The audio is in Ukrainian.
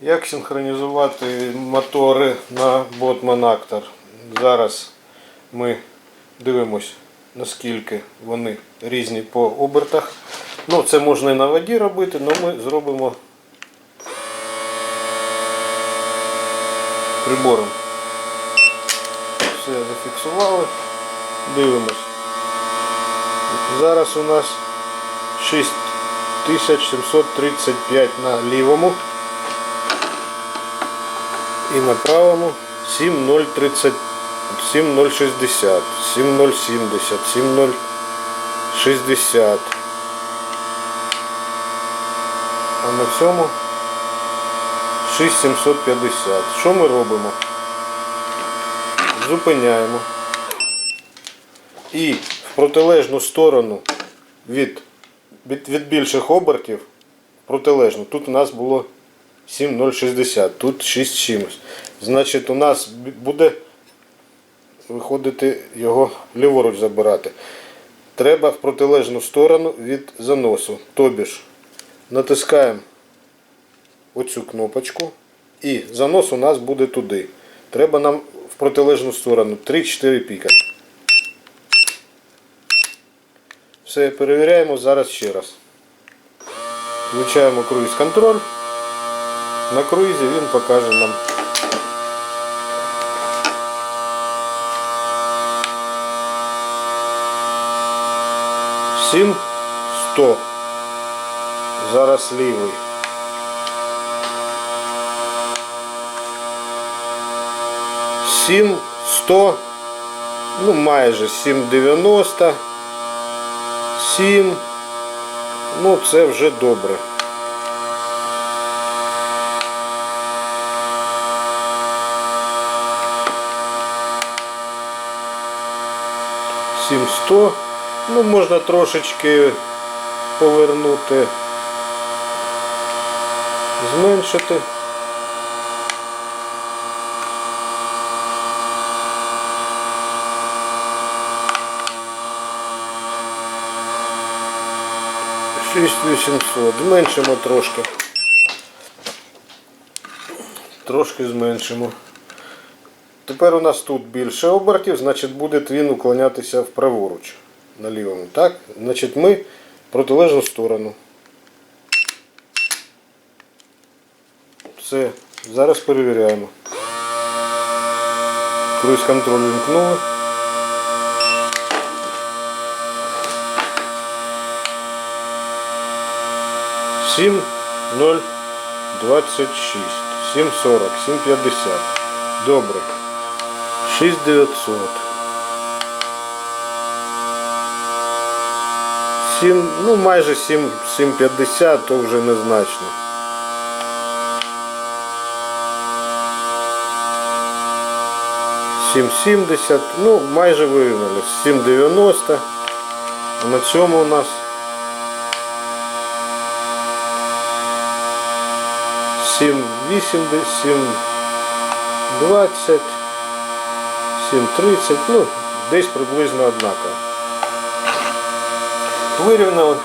Як синхронізувати мотори на Botman Actor? Зараз ми дивимось, наскільки вони різні по обертах. Ну, це можна і на воді робити, але ми зробимо прибором. Все зафіксували. Дивимось. Зараз у нас 6735 на лівому і на правому 7030 7060 7070 7060 а на цьому 6750 що ми робимо? Зупиняємо. І в протилежну сторону від, від, від більших обертів протилежно. Тут у нас було 7,060, тут 6 чимось. Значить, у нас буде виходити його ліворуч забирати. Треба в протилежну сторону від заносу. Тобі ж натискаємо оцю кнопочку і занос у нас буде туди. Треба нам в протилежну сторону 3-4 піка. Все, перевіряємо зараз ще раз. Включаємо круїз контроль. На круїзі він покаже нам. Сім сто. Зараз лівий. Сім сто. Ну майже 790. 7. Ну, це вже добре. Сімсто. Ну, можна трошечки повернути, зменшити. Шість вісімсот. Зменшимо трошки. Трошки зменшимо. Тепер у нас тут більше обертів, значить буде він уклонятися вправоруч на лівому. Так? Значить ми протилежну сторону. Все, зараз перевіряємо. Круїз контроль вімкнули. Сім ноль двадцять шість. Сім сорок, сім п'ятдесят. Добре. 6900. 7, ну майже 7, 7,50, то вже незначно. Сім сімдесят, ну майже вирівняли. 7,90. А на цьому у нас сім вісімдесят, сім двадцять. 7.30, ну, десь приблизно однаково. Вирівняли.